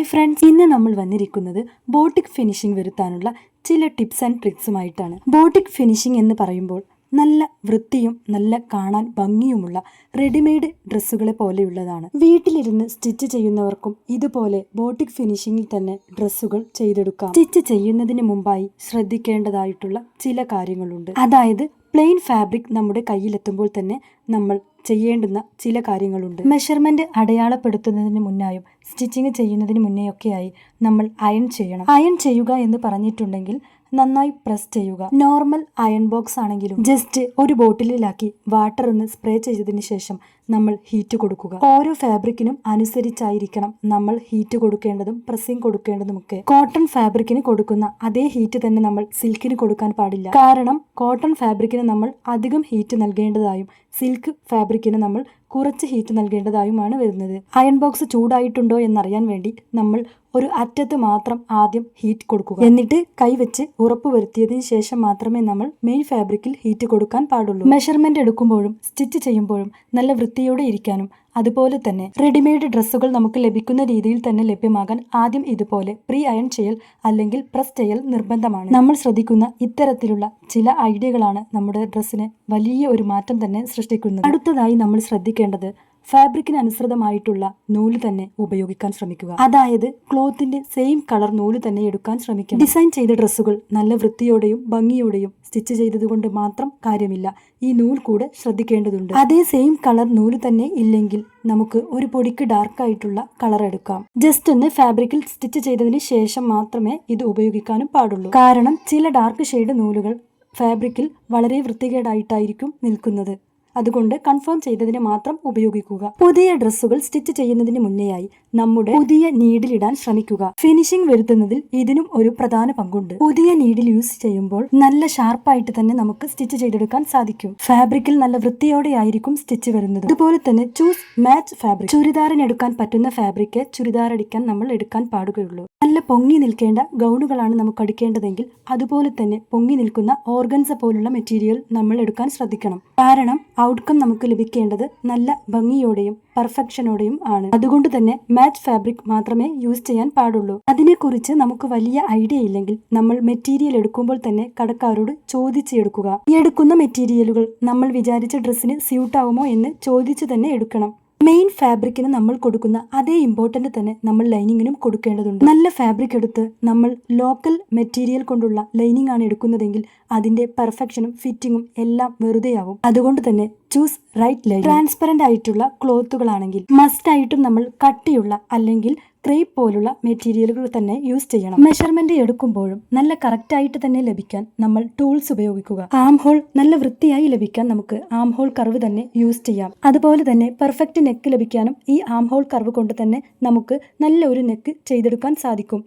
Hi friends ഇന്ന് നമ്മൾ വന്നിരിക്കുന്നത് ബോട്ടിക് ഫിനിഷിംഗ് വരുത്താനുള്ള ചില ടിപ്സ് ആൻഡ് ട്രിക്സുമായിട്ടാണ് ബോട്ടിക് ഫിനിഷിംഗ് എന്ന് പറയുമ്പോൾ നല്ല വൃത്തിയും നല്ല കാണാൻ ഭംഗിയുമുള്ള റെഡിമെയ്ഡ് ഡ്രസ്സുകളെ പോലെയുള്ളതാണ്. വീട്ടിലിരുന്ന് സ്റ്റിച്ച് ചെയ്യുന്നവർക്കും ഇതുപോലെ ബോട്ടിക് ഫിനിഷിംഗിൽ തന്നെ ഡ്രസ്സുകൾ ചെയ്തെടുക്കാം. സ്റ്റിച്ച് ചെയ്യുന്നതിന് മുമ്പായി ശ്രദ്ധിക്കേണ്ടതായിട്ടുള്ള ചില കാര്യങ്ങളുണ്ട്. അതായത് പ്ലെയിൻ ഫാബ്രിക് നമ്മുടെ കയ്യിലെത്തുമ്പോൾ തന്നെ നമ്മൾ ചെയ്യേണ്ടുന്ന ചില കാര്യങ്ങളുണ്ട്. മെഷർമെന്റ് അടയാളപ്പെടുത്തുന്നതിന് മുന്നായും സ്റ്റിച്ചിങ് ചെയ്യുന്നതിന് മുന്നേയൊക്കെയായി നമ്മൾ അയൺ ചെയ്യണം. അയൺ ചെയ്യുക എന്ന് പറഞ്ഞിട്ടുണ്ടെങ്കിൽ നന്നായി പ്രസ് ചെയ്യുക. നോർമൽ അയൺ ബോക്സ് ആണെങ്കിലും ജസ്റ്റ് ഒരു ബോട്ടിലിലാക്കി വാട്ടർ ഒന്ന് സ്പ്രേ ചെയ്തതിന് ശേഷം നമ്മൾ ഹീറ്റ് കൊടുക്കുക. ഓരോ ഫാബ്രിക്കിനും അനുസരിച്ചായിരിക്കണം നമ്മൾ ഹീറ്റ് കൊടുക്കേണ്ടതും പ്രസ്സിംഗ് കൊടുക്കേണ്ടതുമൊക്കെ. കോട്ടൺ ഫാബ്രിക്കിന് കൊടുക്കുന്ന അതേ ഹീറ്റ് തന്നെ നമ്മൾ സിൽക്കിന് കൊടുക്കാൻ പാടില്ല. കാരണം കോട്ടൺ ഫാബ്രിക്കിന് നമ്മൾ അധികം ഹീറ്റ് നൽകേണ്ടതായും സിൽക്ക് ഫാബ്രിക്കിന് നമ്മൾ കുറച്ച് ഹീറ്റ് നൽകേണ്ടതായുമാണ് വരുന്നത്. അയൺ ബോക്സ് ചൂടായിട്ടുണ്ടോ എന്നറിയാൻ വേണ്ടി നമ്മൾ ഒരു അറ്റത്ത് മാത്രം ആദ്യം ഹീറ്റ് കൊടുക്കുക. എന്നിട്ട് കൈവച്ച് ഉറപ്പ് വരുത്തിയതിനു ശേഷം മാത്രമേ നമ്മൾ മെയിൻ ഫാബ്രിക്കിൽ ഹീറ്റ് കൊടുക്കാൻ പാടുള്ളൂ. മെഷർമെന്റ് എടുക്കുമ്പോഴും സ്റ്റിച്ച് ചെയ്യുമ്പോഴും നല്ല വൃത്തിയോടെ ഇരിക്കാനും അതുപോലെ തന്നെ റെഡിമെയ്ഡ് ഡ്രസ്സുകൾ നമുക്ക് ലഭിക്കുന്ന രീതിയിൽ തന്നെ ലഭ്യമാകാൻ ആദ്യം ഇതുപോലെ പ്രീ അയൺ ചെയ്യൽ അല്ലെങ്കിൽ പ്രസ് ചെയ്യൽ നിർബന്ധമാണ്. നമ്മൾ ശ്രദ്ധിക്കുന്ന ഇത്തരത്തിലുള്ള ചില ഐഡിയകളാണ് നമ്മുടെ ഡ്രസ്സിന് വലിയ ഒരു മാറ്റം തന്നെ സൃഷ്ടിക്കുന്നത്. അടുത്തതായി നമ്മൾ ശ്രദ്ധിക്കേണ്ടത് ഫാബ്രിക്കിന് അനുസൃതമായിട്ടുള്ള നൂൽ തന്നെ ഉപയോഗിക്കാൻ ശ്രമിക്കുക. അതായത് ക്ലോത്തിന്റെ സെയിം കളർ നൂൽ തന്നെ എടുക്കാൻ ശ്രമിക്കുക ഡിസൈൻ ചെയ്ത ഡ്രസ്സുകൾ നല്ല വൃത്തിയോടെയും ഭംഗിയോടെയും സ്റ്റിച്ച് ചെയ്തതുകൊണ്ട് മാത്രം കാര്യമില്ല. ഈ നൂൽ കൂടെ ശ്രദ്ധിക്കേണ്ടതുണ്ട്. അതേ സെയിം കളർ നൂൽ തന്നെ ഇല്ലെങ്കിൽ നമുക്ക് ഒരു പൊടിക്ക് ഡാർക്ക് ആയിട്ടുള്ള കളർ എടുക്കാം. ജസ്റ്റ് ഒന്ന് ഫാബ്രിക്കിൽ സ്റ്റിച്ച് ചെയ്തതിന് ശേഷം മാത്രമേ ഇത് ഉപയോഗിക്കാനും പാടുള്ളൂ. കാരണം ചില ഡാർക്ക് ഷെയ്ഡ് നൂലുകൾ ഫാബ്രിക്കിൽ വളരെ വൃത്തികേടായിട്ടായിരിക്കും നിൽക്കുന്നത്. അതുകൊണ്ട് കൺഫേം ചെയ്തതിന് മാത്രം ഉപയോഗിക്കുക. പുതിയ ഡ്രസ്സുകൾ സ്റ്റിച്ച് ചെയ്യുന്നതിന് മുന്നേയായി നമ്മുടെ പുതിയ നീഡിലിടാൻ ശ്രമിക്കുക. ഫിനിഷിംഗ് വരുത്തുന്നതിൽ ഇതിനും ഒരു പ്രധാന പങ്കുണ്ട്. പുതിയ നീഡിൽ യൂസ് ചെയ്യുമ്പോൾ നല്ല ഷാർപ്പായിട്ട് തന്നെ നമുക്ക് സ്റ്റിച്ച് ചെയ്തെടുക്കാൻ സാധിക്കും. ഫാബ്രിക്കിൽ നല്ല വൃത്തിയോടെ ആയിരിക്കും സ്റ്റിച്ച് വരുന്നത്. അതുപോലെ തന്നെ ചൂസ് മാച്ച് ഫാബ്രിക് ചുരിദാറിന് എടുക്കാൻ പറ്റുന്ന ഫാബ്രിക് ചുരിദാർ അടിക്കാൻ നമ്മൾ എടുക്കാൻ പാടുകയുള്ളൂ. പൊങ്ങി നിൽക്കേണ്ട ഗൗണുകളാണ് നമുക്ക് അടുക്കേണ്ടതെങ്കിൽ അതുപോലെ തന്നെ പൊങ്ങി നിൽക്കുന്ന ഓർഗൻസ പോലുള്ള മെറ്റീരിയൽ നമ്മൾ എടുക്കാൻ ശ്രദ്ധിക്കണം. കാരണം ഔട്ട്കം നമുക്ക് ലഭിക്കേണ്ടത് നല്ല ഭംഗിയോടെയും പെർഫെക്ഷനോടെയും ആണ്. അതുകൊണ്ട് തന്നെ മാച്ച് ഫാബ്രിക് മാത്രമേ യൂസ് ചെയ്യാൻ പാടുള്ളൂ. അതിനെക്കുറിച്ച് നമുക്ക് വലിയ ഐഡിയ ഇല്ലെങ്കിൽ നമ്മൾ മെറ്റീരിയൽ എടുക്കുമ്പോൾ തന്നെ കടക്കാരോട് ചോദിച്ചെടുക്കുക ഈ എടുക്കുന്ന മെറ്റീരിയലുകൾ നമ്മൾ വിചാരിച്ച ഡ്രസ്സിന് സ്യൂട്ടാവുമോ എന്ന് ചോദിച്ചു തന്നെ എടുക്കണം. മെയിൻ ഫാബ്രിക്കിന് നമ്മൾ കൊടുക്കുന്ന അതേ ഇമ്പോർട്ടന്റ് തന്നെ നമ്മൾ ലൈനിങ്ങിനും കൊടുക്കേണ്ടതുണ്ട്. നല്ല ഫാബ്രിക് എടുത്ത് നമ്മൾ ലോക്കൽ മെറ്റീരിയൽ കൊണ്ടുള്ള ലൈനിങ് ആണ് എടുക്കുന്നതെങ്കിൽ അതിന്റെ പെർഫെക്ഷനും ഫിറ്റിങ്ങും എല്ലാം വെറുതെയാവും. അതുകൊണ്ട് തന്നെ ചൂസ് റൈറ്റ് ലൈൻ ട്രാൻസ്പെറന്റ് ആയിട്ടുള്ള ക്ലോത്തുകളാണെങ്കിൽ മസ്റ്റായിട്ടും നമ്മൾ കട്ടിയുള്ള അല്ലെങ്കിൽ ക്രേപ്പ് പോലുള്ള മെറ്റീരിയലുകൾ തന്നെ യൂസ് ചെയ്യണം. മെഷർമെന്റ് എടുക്കുമ്പോഴും നല്ല കറക്റ്റ് ആയിട്ട് തന്നെ ലഭിക്കാൻ നമ്മൾ ടൂൾസ് ഉപയോഗിക്കുക. ആം ഹോൾ നല്ല വൃത്തിയായി ലഭിക്കാൻ നമുക്ക് ആം ഹോൾ കർവ് തന്നെ യൂസ് ചെയ്യാം. അതുപോലെ തന്നെ പെർഫെക്റ്റ് നെക്ക് ലഭിക്കാനും ഈ ആം ഹോൾ കർവ് കൊണ്ട് തന്നെ നമുക്ക് നല്ല ഒരു നെക്ക് ചെയ്തെടുക്കാൻ സാധിക്കും.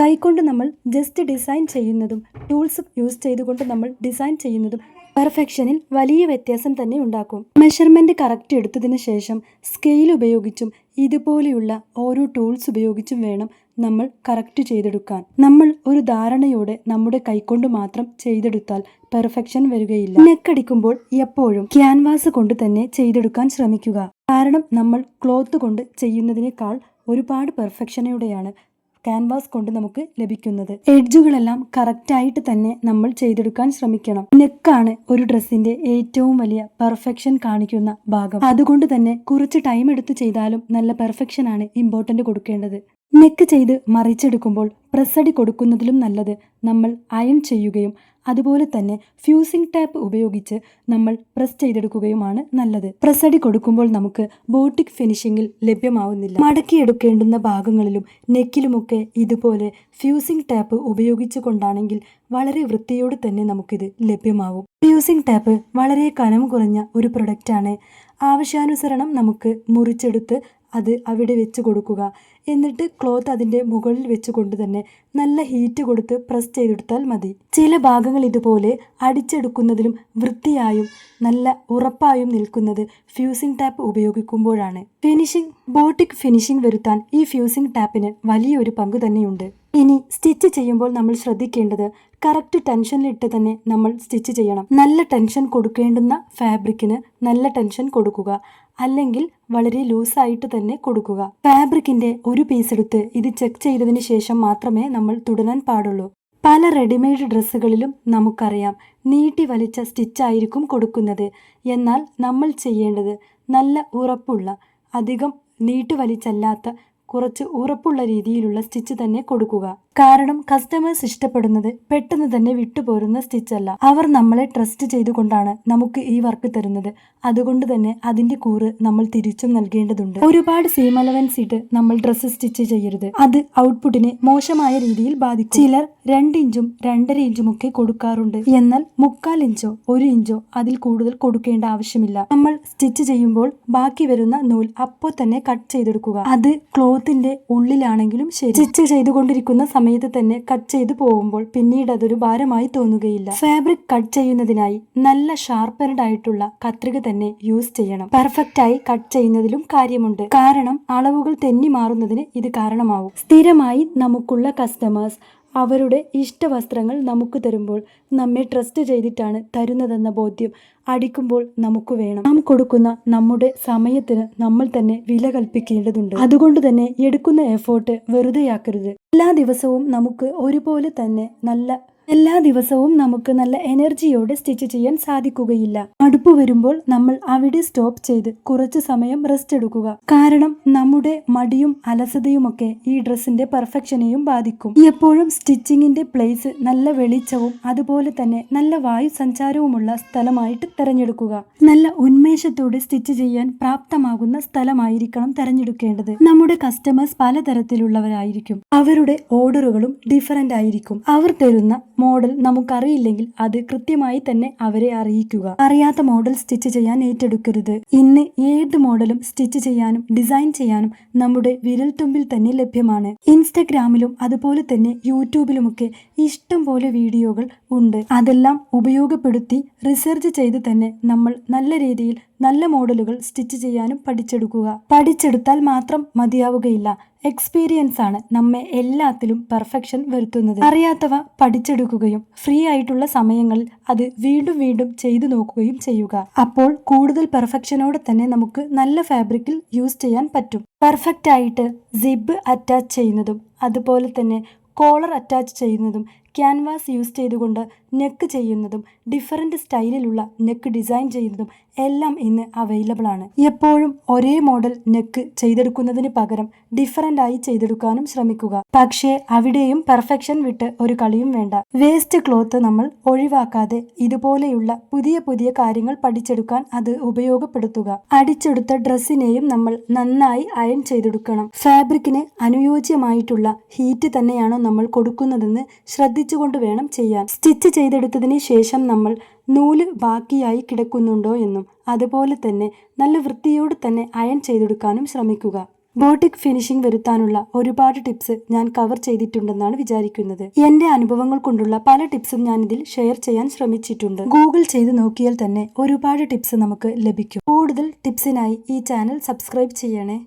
കൈകൊണ്ട് നമ്മൾ ജസ്റ്റ് ഡിസൈൻ ചെയ്യുന്നതും ടൂൾസ് യൂസ് ചെയ്തുകൊണ്ട് നമ്മൾ ഡിസൈൻ ചെയ്യുന്നതും പെർഫെക്ഷനിൽ വലിയ വ്യത്യാസം തന്നെ ഉണ്ടാക്കും. മെഷർമെന്റ് കറക്റ്റ് എടുത്തതിന് ശേഷം സ്കെയിൽ ഉപയോഗിച്ചും ഇതുപോലെയുള്ള ഓരോ ടൂൾസ് ഉപയോഗിച്ചും വേണം നമ്മൾ കറക്റ്റ് ചെയ്തെടുക്കാൻ. നമ്മൾ ഒരു ധാരണയോടെ നമ്മുടെ കൈകൊണ്ട് മാത്രം ചെയ്തെടുത്താൽ പെർഫെക്ഷൻ വരികയില്ല. നെക്കടിക്കുമ്പോൾ എപ്പോഴും ക്യാൻവാസ് കൊണ്ട് തന്നെ ചെയ്തെടുക്കാൻ ശ്രമിക്കുക. കാരണം നമ്മൾ ക്ലോത്ത് കൊണ്ട് ചെയ്യുന്നതിനേക്കാൾ ഒരുപാട് പെർഫെക്ഷനോടെയാണ് ക്യാൻവാസ് കൊണ്ട് നമുക്ക് ലഭിക്കുന്നത്. എഡ്ജുകളെല്ലാം കറക്റ്റായിട്ട് തന്നെ നമ്മൾ ചെയ്തെടുക്കാൻ ശ്രമിക്കണം. നെക്കാണ് ഒരു ഡ്രസ്സിന്റെ ഏറ്റവും വലിയ പെർഫെക്ഷൻ കാണിക്കുന്ന ഭാഗം. അതുകൊണ്ട് തന്നെ കുറച്ച് ടൈം എടുത്ത് ചെയ്താലും നല്ല പെർഫെക്ഷൻ ആണ് ഇമ്പോർട്ടന്റ് കൊടുക്കേണ്ടത്. നെക്ക് ചെയ്ത് മറിച്ചെടുക്കുമ്പോൾ പ്രസ്സടി കൊടുക്കുന്നതിലും നല്ലത് നമ്മൾ അയൺ ചെയ്യുകയും അതുപോലെ തന്നെ ഫ്യൂസിംഗ് ടാപ്പ് ഉപയോഗിച്ച് നമ്മൾ പ്രസ് ചെയ്തെടുക്കുകയുമാണ് നല്ലത്. പ്രസ്സടി കൊടുക്കുമ്പോൾ നമുക്ക് ബോട്ടിക് ഫിനിഷിംഗിൽ ലഭ്യമാവുന്നില്ല. മടക്കിയെടുക്കേണ്ടുന്ന ഭാഗങ്ങളിലും നെക്കിലുമൊക്കെ ഇതുപോലെ ഫ്യൂസിംഗ് ടാപ്പ് ഉപയോഗിച്ചു കൊണ്ടാണെങ്കിൽ വളരെ വൃത്തിയോട് തന്നെ നമുക്കിത് ലഭ്യമാവും. ഫ്യൂസിംഗ് ടാപ്പ് വളരെ കനം കുറഞ്ഞ ഒരു പ്രൊഡക്റ്റാണ്. ആവശ്യാനുസരണം നമുക്ക് മുറിച്ചെടുത്ത് അത് അവിടെ വെച്ച് കൊടുക്കുക. എന്നിട്ട് ക്ലോത്ത് അതിന്റെ മുകളിൽ വെച്ചുകൊണ്ട് തന്നെ നല്ല ഹീറ്റ് കൊടുത്ത് പ്രസ് ചെയ്തെടുത്താൽ മതി. ചില ഭാഗങ്ങൾ ഇതുപോലെ അടിച്ചെടുക്കുന്നതിലും വൃത്തിയായും നല്ല ഉറപ്പായും നിൽക്കുന്നത് ഫ്യൂസിംഗ് ടാപ്പ് ഉപയോഗിക്കുമ്പോഴാണ്. ഫിനിഷിംഗ് ബോട്ടിക് ഫിനിഷിംഗ് വരുത്താൻ ഈ ഫ്യൂസിംഗ് ടാപ്പിന് വലിയൊരു പങ്ക് തന്നെയുണ്ട്. ഇനി സ്റ്റിച്ച് ചെയ്യുമ്പോൾ നമ്മൾ ശ്രദ്ധിക്കേണ്ടത് കറക്റ്റ് ടെൻഷനിലിട്ട് തന്നെ നമ്മൾ സ്റ്റിച്ച് ചെയ്യണം. നല്ല ടെൻഷൻ കൊടുക്കേണ്ടുന്ന ഫാബ്രിക്കിന് നല്ല ടെൻഷൻ കൊടുക്കുക. അല്ലെങ്കിൽ വളരെ ലൂസായിട്ട് തന്നെ കൊടുക്കുക. ഫാബ്രിക്കിന്റെ ഒരു പീസ് എടുത്ത് ഇത് ചെക്ക് ചെയ്തതിന് ശേഷം മാത്രമേ നമ്മൾ തുടരാൻ പാടുള്ളൂ. പല റെഡിമെയ്ഡ് ഡ്രസ്സുകളിലും നമുക്കറിയാം നീട്ടി വലിച്ച സ്റ്റിച്ചായിരിക്കും കൊടുക്കുന്നത്. എന്നാൽ നമ്മൾ ചെയ്യേണ്ടത് നല്ല ഉറപ്പുള്ള അധികം നീട്ടി വലിച്ചല്ലാത്ത കുറച്ച് ഉറപ്പുള്ള രീതിയിലുള്ള സ്റ്റിച്ച് തന്നെ കൊടുക്കുക. കാരണം കസ്റ്റമേഴ്സ് ഇഷ്ടപ്പെടുന്നത് പെട്ടെന്ന് തന്നെ വിട്ടുപോരുന്ന സ്റ്റിച്ച് അല്ല. അവർ നമ്മളെ ട്രസ്റ്റ് ചെയ്തുകൊണ്ടാണ് നമുക്ക് ഈ വർക്ക് തരുന്നത്. അതുകൊണ്ട് തന്നെ അതിന്റെ കൂറ് നമ്മൾ തിരിച്ചും നൽകേണ്ടതുണ്ട്. ഒരുപാട് സീം അലവൻസ് ഇട്ട് നമ്മൾ ഡ്രസ്സ് സ്റ്റിച്ച് ചെയ്യരുത്. അത് ഔട്ട്പുട്ടിനെ മോശമായ രീതിയിൽ ബാധിക്കും. ചിലർ രണ്ട് ഇഞ്ചും രണ്ടര ഇഞ്ചും ഒക്കെ കൊടുക്കാറുണ്ട്. എന്നാൽ മുക്കാൽ ഇഞ്ചോ ഒരു ഇഞ്ചോ അതിൽ കൂടുതൽ കൊടുക്കേണ്ട ആവശ്യമില്ല. നമ്മൾ സ്റ്റിച്ച് ചെയ്യുമ്പോൾ ബാക്കി വരുന്ന നൂൽ അപ്പോൾ തന്നെ കട്ട് ചെയ്തെടുക്കുക. അത് ക്ലോത്തിന്റെ ഉള്ളിലാണെങ്കിലും ശരി. സ്റ്റിച്ച് ചെയ്തുകൊണ്ടിരിക്കുന്ന സമയത്ത് തന്നെ കട്ട് ചെയ്തു പോകുമ്പോൾ പിന്നീട് അതൊരു ഭാരമായി തോന്നുകയില്ല. ഫാബ്രിക് കട്ട് ചെയ്യുന്നതിനായി നല്ല ഷാർപ്പനഡ് ആയിട്ടുള്ള കത്രിക തന്നെ യൂസ് ചെയ്യണം. പെർഫെക്റ്റ് ആയി കട്ട് ചെയ്യുന്നതിലും കാര്യമുണ്ട്. കാരണം അളവുകൾ തെന്നി മാറുന്നതിന് ഇത് കാരണമാവും. സ്ഥിരമായി നമുക്കുള്ള കസ്റ്റമേഴ്സ് അവരുടെ ഇഷ്ടവസ്ത്രങ്ങൾ നമുക്ക് തരുമ്പോൾ നമ്മെ ട്രസ്റ്റ് ചെയ്തിട്ടാണ് തരുന്നതെന്ന ബോധ്യം അടിക്കുമ്പോൾ നമുക്ക് വേണം. നാം കൊടുക്കുന്ന നമ്മുടെ സമയത്തിന് നമ്മൾ തന്നെ വില കൽപ്പിക്കേണ്ടതുണ്ട്. അതുകൊണ്ട് തന്നെ എടുക്കുന്ന എഫേർട്ട് വെറുതെയാക്കരുത്. എല്ലാ ദിവസവും നമുക്ക് ഒരുപോലെ തന്നെ നല്ല എല്ലാ ദിവസവും നമുക്ക് നല്ല എനർജിയോടെ സ്റ്റിച്ച് ചെയ്യാൻ സാധിക്കുകയില്ല. മടുപ്പ് വരുമ്പോൾ നമ്മൾ അവിടെ സ്റ്റോപ്പ് ചെയ്ത് കുറച്ച് സമയം റെസ്റ്റ് എടുക്കുക. കാരണം നമ്മുടെ മടിയും അലസതയുമൊക്കെ ഈ ഡ്രസ്സിന്റെ പെർഫെക്ഷനെയും ബാധിക്കും. എപ്പോഴും സ്റ്റിച്ചിങ്ങിന്റെ പ്ലേസ് നല്ല വെളിച്ചവും അതുപോലെ തന്നെ നല്ല വായു സഞ്ചാരവുമുള്ള സ്ഥലമായിട്ട് തിരഞ്ഞെടുക്കുക. നല്ല ഉന്മേഷത്തോടെ സ്റ്റിച്ച് ചെയ്യാൻ പ്രാപ്തമാകുന്ന സ്ഥലമായിരിക്കണം തിരഞ്ഞെടുക്കേണ്ടത്. നമ്മുടെ കസ്റ്റമേഴ്സ് പലതരത്തിലുള്ളവരായിരിക്കും. അവരുടെ ഓർഡറുകളും ഡിഫറന്റ് ആയിരിക്കും. അവർ തരുന്ന മോഡൽ നമുക്കറിയില്ലെങ്കിൽ അത് കൃത്യമായി തന്നെ അവരെ അറിയിക്കുക. അറിയാത്ത മോഡൽ സ്റ്റിച്ച് ചെയ്യാൻ ഏറ്റെടുക്കരുത്. ഇന്ന് ഏത് മോഡലും സ്റ്റിച്ച് ചെയ്യാനും ഡിസൈൻ ചെയ്യാനും നമ്മുടെ വിരൽത്തുമ്പിൽ തന്നെ ലഭ്യമാണ്. ഇൻസ്റ്റഗ്രാമിലും അതുപോലെ തന്നെ യൂട്യൂബിലുമൊക്കെ ഇഷ്ടം പോലെ വീഡിയോകൾ ഉണ്ട്. അതെല്ലാം ഉപയോഗപ്പെടുത്തി റിസർച്ച് ചെയ്ത് തന്നെ നമ്മൾ നല്ല രീതിയിൽ നല്ല മോഡലുകൾ സ്റ്റിച്ച് ചെയ്യാനും പഠിച്ചെടുക്കുക. പഠിച്ചെടുത്താൽ മാത്രം മതിയാവുകയില്ല. എക്സ്പീരിയൻസ് ആണ് നമ്മെ എല്ലാത്തിലും പെർഫെക്ഷൻ വരുത്തുന്നത്. അറിയാത്തവ പഠിച്ചെടുക്കുകയും ഫ്രീ ആയിട്ടുള്ള സമയങ്ങളിൽ അത് വീണ്ടും വീണ്ടും ചെയ്തു നോക്കുകയും ചെയ്യുക. അപ്പോൾ കൂടുതൽ പെർഫെക്ഷനോടെ തന്നെ നമുക്ക് നല്ല ഫാബ്രിക്കിൽ യൂസ് ചെയ്യാൻ പറ്റും. പെർഫെക്റ്റ് ആയിട്ട് സിബ് അറ്റാച്ച് ചെയ്യുന്നതും അതുപോലെ തന്നെ കോളർ അറ്റാച്ച് ചെയ്യുന്നതും ക്യാൻവാസ് യൂസ് ചെയ്തുകൊണ്ട് നെക്ക് ചെയ്യുന്നതും ഡിഫറന്റ് സ്റ്റൈലിലുള്ള നെക്ക് ഡിസൈൻ ചെയ്യുന്നതും എല്ലാം ഇന്ന് അവൈലബിൾ ആണ്. എപ്പോഴും ഒരേ മോഡൽ നെക്ക് ചെയ്തെടുക്കുന്നതിന് പകരം ഡിഫറന്റ് ആയി ചെയ്തെടുക്കാനും ശ്രമിക്കുക. പക്ഷേ അവിടെയും പെർഫെക്ഷൻ വിട്ട് ഒരു കളിയും വേണ്ട. വേസ്റ്റ് ക്ലോത്ത് നമ്മൾ ഒഴിവാക്കാതെ ഇതുപോലെയുള്ള പുതിയ പുതിയ കാര്യങ്ങൾ പഠിച്ചെടുക്കാൻ അത് ഉപയോഗപ്പെടുത്തുക. അടിച്ചെടുത്ത ഡ്രസ്സിനെയും നമ്മൾ നന്നായി അയൺ ചെയ്തെടുക്കണം. ഫാബ്രിക്കിന് അനുയോജ്യമായിട്ടുള്ള ഹീറ്റ് തന്നെയാണോ നമ്മൾ കൊടുക്കുന്നതെന്ന് ശ്രദ്ധിച്ചുകൊണ്ട് വേണം ചെയ്യാൻ. സ്റ്റിച്ച് ചെയ്തെടുത്തതിന് ശേഷം നമ്മൾ നൂൽ ബാക്കിയായി കിടക്കുന്നുണ്ടോ എന്നും അതുപോലെ തന്നെ നല്ല വൃത്തിയോട് തന്നെ അയൺ ചെയ്തെടുക്കാനും ശ്രമിക്കുക. ബോട്ടിക് ഫിനിഷിംഗ് വരുത്താനുള്ള ഒരുപാട് ടിപ്സ് ഞാൻ കവർ ചെയ്തിട്ടുണ്ടെന്നാണ് വിചാരിക്കുന്നത്. എന്റെ അനുഭവങ്ങൾ കൊണ്ടുള്ള പല ടിപ്സും ഞാൻ ഇതിൽ ഷെയർ ചെയ്യാൻ ശ്രമിച്ചിട്ടുണ്ട്. ഗൂഗിൾ ചെയ്ത് നോക്കിയാൽ തന്നെ ഒരുപാട് ടിപ്സ് നമുക്ക് ലഭിക്കും. കൂടുതൽ ടിപ്സിനായി ഈ ചാനൽ സബ്സ്ക്രൈബ് ചെയ്യണേ.